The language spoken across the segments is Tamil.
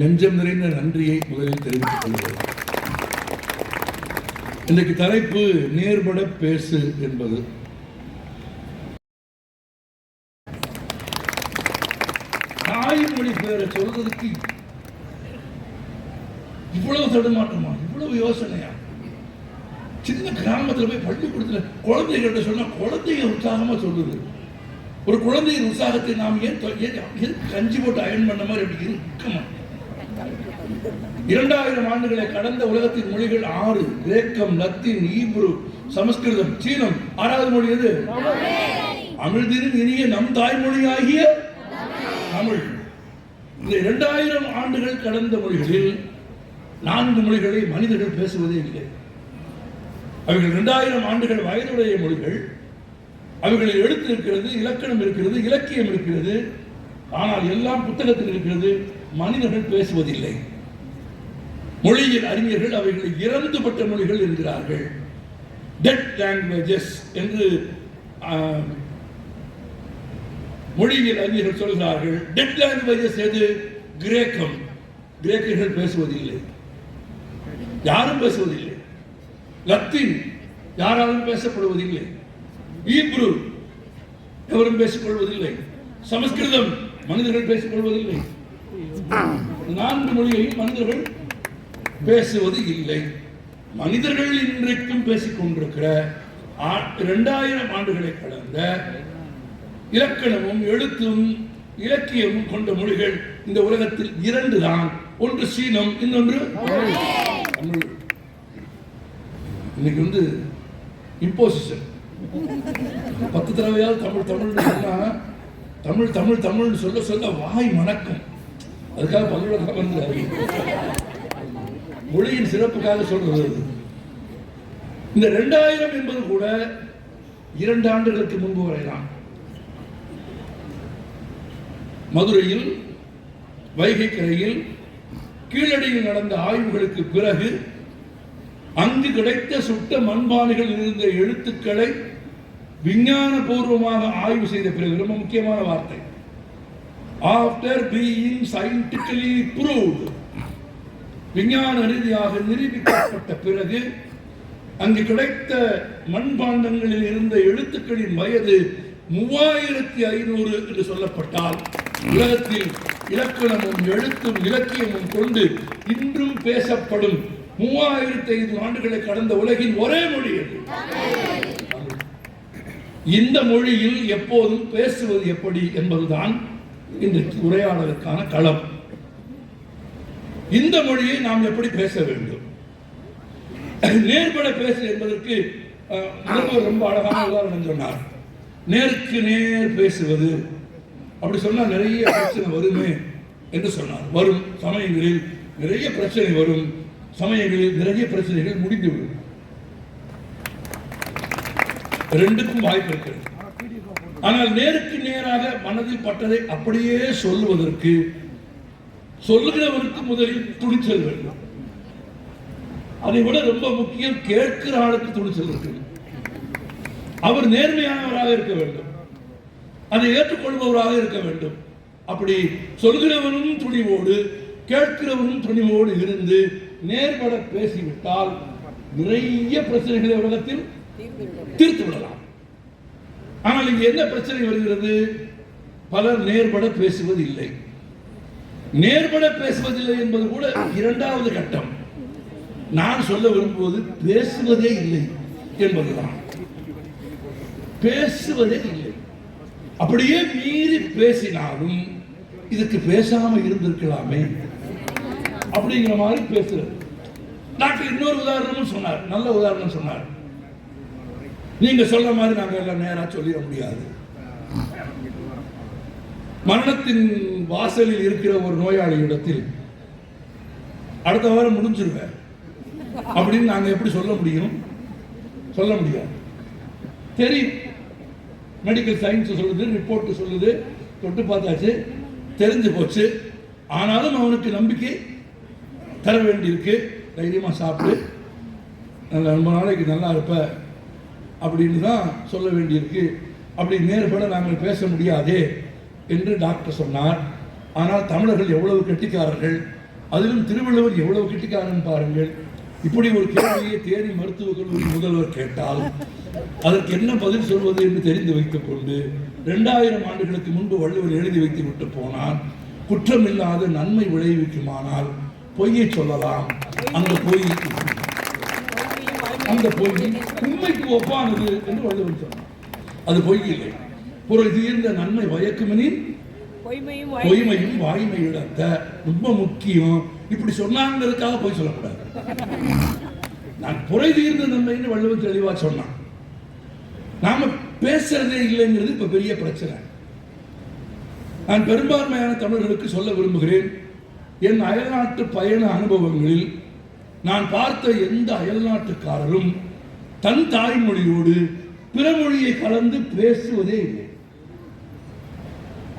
நெஞ்சம் நிறைந்த நன்றியை முதலில் தெரிவித்துக் கொள்கிறேன். இன்றைக்கு தலைப்பு நேர்பட பேசு என்பது. தாய்மொழி பேரை சொல்றதுக்கு இவ்வளவு தடுமாற்றமா இவ்வளவு யோசனையா? சின்ன கிராமத்துல போய் பள்ளிக்கூடத்துல குழந்தைகிட்ட சொன்னா குழந்தைங்க உற்சாகமா சொல்லுது. ஒரு குழந்தையின் உற்சாகத்தை நாம் ஏன் ஏன் கஞ்சி போட்டு அயன் பண்ண மாதிரி அப்படி இருக்கமா இரண்டாயிரம் ஆண்டுகளை கடந்த உலகத்தின் மொழிகள் ஆறு கிரேக்கம் லத்தீன் ஈப்ரு சமஸ்கிருதம் சீனம் ஆறாவது மொழி எது? அமிழ்தினின் இனிய நம் தாய்மொழியாகிய தமிழ். இந்த இரண்டாயிரம் ஆண்டுகள் கடந்த மொழிகளில் நான்கு மொழிகளை மனிதர்கள் பேசுவதே இல்லை. அவைகள் இரண்டாயிரம் ஆண்டுகள் வயதுடைய மொழிகள் அவைகளில் எழுத்து இருக்கிறது இலக்கணம் இருக்கிறது இலக்கியம் இருக்கிறது ஆனால் எல்லாம் புத்தகத்தில் இருக்கிறது மனிதர்கள் பேசுவதில்லை. மொழியின் அறிஞர்கள் அவைகளை இறந்துபட்ட மொழிகள் என்கிறார்கள். டெட் லாங்குவேஜஸ் என்று ஆஹ், அறிஞர்கள் சொல்கிறார்கள். டெட் லாங்குவேஜஸ் எது? கிரேக்கம். கிரேக்கர்கள் பேசுவதில்லை. யாரும் பேசுவதில்லை. லத்தீன் யாராலும் பேசப்படுவதில்லை. ஈப்ரு எவரும் பேசிக்கொள்வதில்லை. சமஸ்கிருதம் மனிதர்கள் பேசிக்கொள்வதில்லை. நான்கு மொழியையும் மனிதர்கள் பேசுவது இல்லை. மனிதர்கள் இன்றைக்கும் பேசிக் கொண்டிருக்கிற இரண்டாயிரம் ஆண்டுகளை கடந்த இலக்கணமும் எழுத்தும் இலக்கியமும் கொண்ட மொழிகள் இந்த உலகத்தில் இரண்டு தான் ஒன்று சீனம் இன்னொன்று தமிழ். இன்னைக்கு வந்து இம்போசிஷன் பத்து தடவையாவது தமிழ் தமிழ்னு சொன்னா தமிழ் தமிழ் தமிழ்னு சொல்ல சொல்ல வாய் மணக்கும். அதுக்காக பல்கலைக்கழகம் வந்து மொழியின் சிறப்புக்காக சொல்றது இந்த ரெண்டாயிரம் என்பது கூட இரண்டு ஆண்டுகளுக்கு முன்பு வரைதான். மதுரையில் வைகை கரையில் கீழடியில் நடந்த ஆய்வுகளுக்கு பிறகு அங்கு கிடைத்த சுட்ட மண்பானைகள் இருந்த எழுத்துக்களை விஞ்ஞான பூர்வமாக ஆய்வு செய்த பிறகு ரொம்ப முக்கியமான வார்த்தை ஆஃப்டர் பீயிங் சயின்டிபிகலி ப்ரூவ்டு விஞ்ஞான ரீதியாக நிரூபிக்கப்பட்ட பிறகு அங்கு கிடைத்த மண்பாண்டங்களில் இருந்த எழுத்துக்களின் வயது மூவாயிரத்தி ஐநூறு என்று சொல்லப்பட்டால் உலகத்தில் இலக்கணமும் எழுத்தும் இலக்கியமும் கொண்டு இன்றும் பேசப்படும் மூவாயிரத்தி ஐநூறு ஆண்டுகளை கடந்த உலகின் ஒரே மொழி அது. இந்த மொழியில் எப்போதும் பேசுவது எப்படி என்பதுதான் இன்றைக்கு உரையாடலுக்கான களம். இந்த மொழியை நாம் எப்படி பேச வேண்டும்? நேர்பட பேசு என்பதற்கு முதல்வர் ரொம்ப அழகான உதாரணம் சொன்னார். நேருக்கு நேர் பேசுவது அப்படி சொன்னா நிறைய பிரச்சனை வருமே என்று சொன்னார். வரும் சமயங்களில் நிறைய பிரச்சனை வரும். சமயங்களில் நிறைய பிரச்சனைகள் முடிந்துவிடும். ரெண்டுக்கும் வாய்ப்பு இருக்கிறது. ஆனால் நேருக்கு நேராக மனதில் பட்டதை அப்படியே சொல்லுவதற்கு சொல்லுகிறவருக்கு முதலில் துணிச்சல் வேண்டும். அதை விட ரொம்ப முக்கியம் கேட்கிற ஆளுக்கு துணிச்சல் இருக்கு. அவர் நேர்மையானவராக இருக்க வேண்டும். அதை ஏற்றுக்கொள்பவராக இருக்க வேண்டும். அப்படி சொல்கிறவனும் துணிவோடு கேட்கிறவனும் துணிவோடு இருந்து நேர்பட பேசிவிட்டால் நிறைய பிரச்சனைகளை உலகத்தில் தீர்த்து விடலாம். ஆனால் இங்கு என்ன பிரச்சனை வருகிறது? பலர் நேர்பட பேசுவதில்லை. நேர்பட பேசுவதில்லை என்பது கூட இரண்டாவது கட்டம். நான் சொல்ல விரும்புவது பேசுவதே இல்லை என்பதுதான். பேசுவதே இல்லை. அப்படியே மீறி பேசினாலும் இதுக்கு பேசாம இருந்திருக்கலாமே அப்படிங்கிற மாதிரி பேசுறது. டாக்டர் இன்னொரு உதாரணமும் சொன்னார். நல்ல உதாரணம் சொன்னார். நீங்க சொல்ற மாதிரி நாங்க எல்லாம் நேரா சொல்லிட முடியாது. மரணத்தின் வாசலில் இருக்கிற ஒரு நோயாளி இடத்தில் அடுத்த வாரம் முடிஞ்சிருவேன். அப்படின்னு நாங்க எப்படி சொல்ல முடியும்? சொல்ல முடியாது. தெரியும் மெடிக்கல் சயின்ஸ் சொல்லுது ரிப்போர்ட் சொல்லுது தொட்டு பார்த்தாச்சு தெரிஞ்சு போச்சு. ஆனாலும் அவனுக்கு நம்பிக்கை தர வேண்டியிருக்கு. தைரியமாக சாப்பிட்டு நல்ல ரொம்ப நாளைக்கு நல்லா இருப்ப அப்படின்னு தான் சொல்ல வேண்டியிருக்கு. அப்படி நேர்பட நாங்கள் பேச முடியாதே. என்று டாக்டர் சொன்னார். ஆனால் தமிழர்கள் எவ்வளவு கெட்டிக்காரர்கள்? அதிலும் திருவள்ளுவர் எவ்வளவு கெட்டிக்காரன் பாருங்கள். இப்படி ஒரு கேள்வியை தேனி மருத்துவக் கல்லூரி முதல்வர் கேட்டால் அதற்கு என்ன பதில் சொல்வது என்று தெரிந்து வைத்துக் கொண்டு ரெண்டாயிரம் ஆண்டுகளுக்கு முன்பு வள்ளுவர் எழுதி வைத்து விட்டு போனான் குற்றமில்லாத நன்மை விளைவிக்குமானால் பொய்யை சொல்லலாம். அந்த பொய் அந்த பொய் உண்மைக்கு ஒப்பானது என்று வள்ளுவர் சொன்னார். அது பொய் இல்லை. பொருள் தீர்ந்த நன்மை வயக்குமெனின் பொய்மையும் வாய்மை இடத்த ரொம்ப முக்கியம். இப்படி சொன்னாங்கிறதுக்காக போய் சொல்லக்கூடாது. நான் புரை தீர்ந்த நன்மைன்னு வள்ளுவர் தெளிவா சொன்னான். நாம பேசுறதே இல்லைங்கிறது இப்ப பெரிய பிரச்சனை. நான் பெரும்பான்மையான தமிழர்களுக்கு சொல்ல விரும்புகிறேன். என் அயல்நாட்டு பயண அனுபவங்களில் நான் பார்த்த எந்த அயல்நாட்டுக்காரரும் தன் தாய்மொழியோடு பிற மொழியை கலந்து பேசுவதே இல்லை.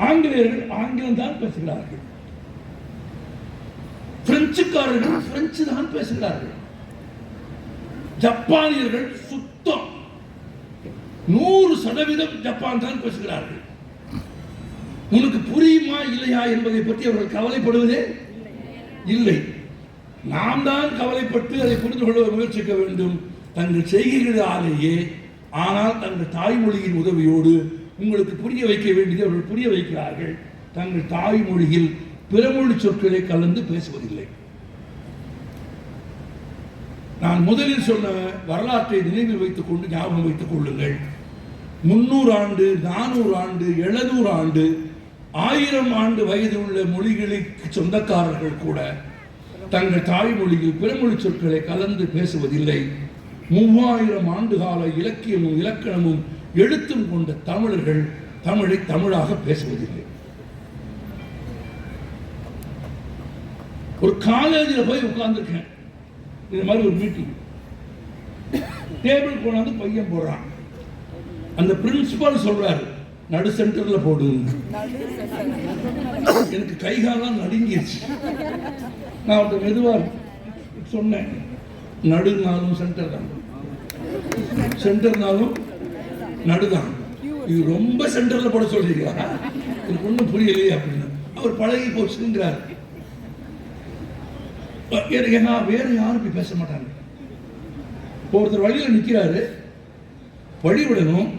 ஆங்கிலேயர்கள் ஆங்கிலம் தான் பேசுகிறார்கள். பிரெஞ்சுக்காரர்கள் பிரெஞ்சு தான் பேசுகிறார்கள். ஜப்பானியர்கள் சுத்தம் நூறு சதவீதம் ஜப்பான் தான் பேசுகிறார்கள். உனக்கு புரியுமா இல்லையா என்பதை பற்றி அவர்கள் கவலைப்படுவதே இல்லை. நாம் தான் கவலைப்பட்டு அதை புரிந்து கொள்ள முயற்சிக்க வேண்டும். தங்கள் செய்கைகளாலேயே ஆனால் தங்கள் தாய்மொழியின் உதவியோடு உங்களுக்கு புரிய வைக்க வேண்டியதை அவர்கள் புரிய வைக்கிறார்கள். தங்கள் தாய்மொழியில் பிறமொழி சொற்களை கலந்து பேசுவதில்லை. நான் முதலில் சொன்ன வரலாற்றை நினைவில் வைத்துக் கொண்டு ஞாபகம் வைத்துக் கொள்ளுங்கள். முன்னூறு ஆண்டு நானூறு ஆண்டு எழுநூறு ஆண்டு ஆயிரம் ஆண்டு வயது உள்ள மொழிகளுக்கு சொந்தக்காரர்கள் கூட தங்கள் தாய்மொழியில் பிறமொழி சொற்களை கலந்து பேசுவதில்லை. மூவாயிரம் ஆண்டு கால இலக்கியமும் இலக்கணமும் எழுத்தும் கொண்ட தமிழர்கள் தமிழை தமிழாக பேசுவதில்லை. ஒரு காலேஜில் போய் உட்கார்ந்துருக்கேன். இது மாதிரி ஒரு மீட்டிங் டேபிள் கொண்டாந்து பையன் போடுறான். அந்த பிரின்சிபால் சொல்றாரு நடு சென்டர்ல போடுங்க எனக்கு கை காலம் நடுங்கிருச்சு. நான் அவர்கிட்ட மெதுவா சொன்னேன் நடுனாலும் சென்டர் தான். சென்டர்னாலும் நடுதான் இது ரொம்ப சென்டர்ல போட சொல்றீங்களா? எனக்கு ஒன்றும் புரியலையே அப்படின்னு. அவர் பழகி போச்சுங்கிறார். என்ன வேற யாரும் இப்படி பேச மாட்டாங்க. ஒருத்தர் வழியில் நிற்கிறாரு வழி விடணும்.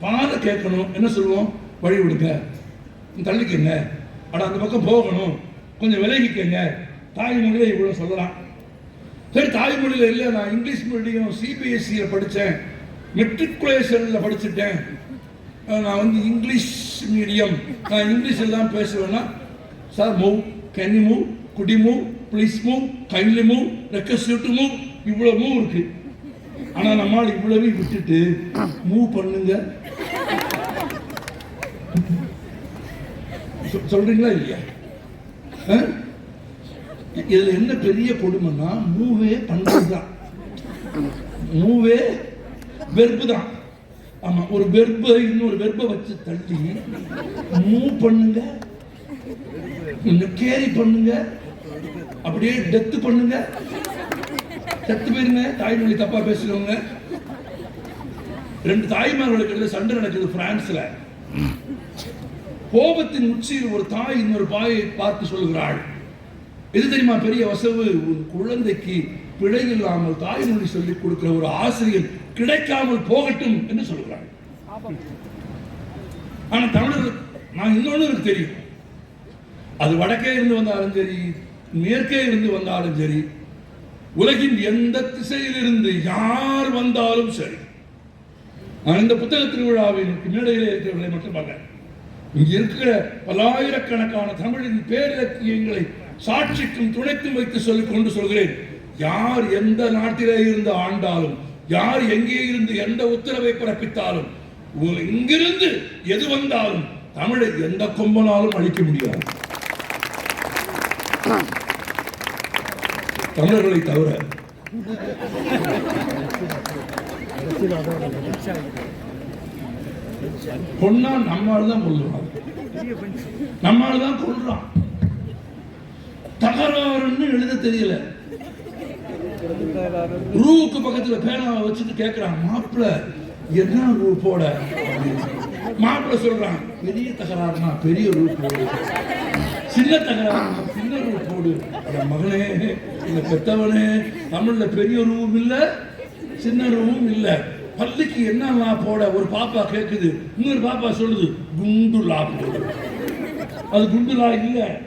பாதை கேட்கணும். என்ன சொல்லுவோம்? வழி விடுங்க. தள்ளிக்கங்க. அட அந்த பக்கம் போகணும். கொஞ்சம் விலகிக்கங்க. தாய்மொழியில இவ்வளோ சொல்லலாம். சரி தாய்மொழியில் இல்லை. நான் இங்கிலீஷ் மீடியம் சிபிஎஸ்சியில் படித்தேன் மெட்ரிகுலேஷனில் படிச்சுட்டேன். நான் வந்து இங்கிலீஷ் மீடியம். நான் இங்கிலீஷ் எல்லாம் பேசுவேன்னா sir move can you move could move please move kindly move request to move இவ்வளோ மூவ் இருக்கு. ஆனால் நம்மால் இவ்வளவையும் விட்டுட்டு மூவ் பண்ணுங்க. சொல்றீங்களா இல்லையா? அஹ்? இதுல என்ன பெரிய கொடுமைன்னா மூவே பண்ணுறது தான். மூவே வெறுப்பு தான். ஆமா ஒரு வெறுப்பை இன்னொரு வெறுப்பை வச்சு தள்ளி மூவ் பண்ணுங்க. இன்னும் கேரி பண்ணுங்க. அப்படியே டெத்து பண்ணுங்க. செத்து போயிருங்க. தாய்மொழி தப்பா பேசுறவங்க ரெண்டு தாய்மார்களுக்கு இடையில சண்டை நடக்குது பிரான்ஸ்ல. கோபத்தின் உச்சியில் ஒரு தாய் இன்னொரு பாயை பார்த்து சொல்கிறாள் எது தெரியுமா பெரிய வசவு? ஒரு குழந்தைக்கு பிழை இல்லாமல் தாய்மொழி சொல்லிக் கொடுக்கிற ஒரு ஆசிரியர் கிடைக்காமல் போகட்டும் என்று சொல்கிறாள் ஆனா தமிழர்கள் நான் இன்னொன்னு எனக்கு தெரியும். அது வடக்கே இருந்து வந்தாலும் சரி மேற்கே இருந்து வந்தாலும் சரி உலகின் எந்த திசையிலிருந்து யார் வந்தாலும் சரி நான் இந்த புத்தக திருவிழாவின் மேடையிலே இருக்கிறவர்களை மட்டும் பார்க்கிறேன் இங்க இருக்கிற பல்லாயிரக்கணக்கான தமிழின் பேரிலக்கியங்களை சாட்சிக்கும் துணைக்கும் வைத்து சொல்லிக் கொண்டு சொல்கிறேன். யார் எந்த நாட்டிலே இருந்து ஆண்டாலும் யார் எங்கே இருந்து எந்த உத்தரவை பிறப்பித்தாலும் இங்கிருந்து எது வந்தாலும் தமிழை எந்த கொம்பனாலும் அழிக்க முடியாது. தமிழர்களை தவிர கொன்னா நம்மால் தான் கொள்ளுறான் நம்மால் தான் கொள்றான் தகராறுன்னு எழுத தெரியல. ரூவுக்கு பக்கத்துல பேனாவை வச்சுட்டு கேட்கிறான் மாப்பிள்ள என்ன ரூ போட? மாப்பிள்ள சொல்றான் பெரிய தகராறுனா பெரிய ரூ போடு. சின்ன தகராறுனா சின்ன ரூ போடு. என் மகனே இந்த பெத்தவனே தமிழ்ல பெரிய ரூவும் இல்ல சின்ன ரூவும் இல்ல. பள்ளிக்கு என்னலாம் போட? ஒரு பாப்பா கேட்குது இன்னொரு பாப்பா சொல்லுது குண்டுலா போடு. அது குண்டுலா இல்ல.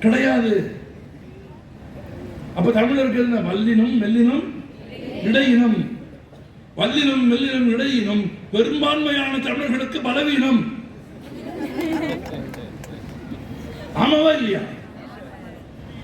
கிடையாது. அப்ப தமிழ் இருக்கிறது என்ன? வல்லினம் மெல்லினம் இடையினம். வல்லினம் மெல்லினம் இடையினம் பெரும்பான்மையான தமிழர்களுக்கு பலவீனம். ஆமாவா இல்லையா?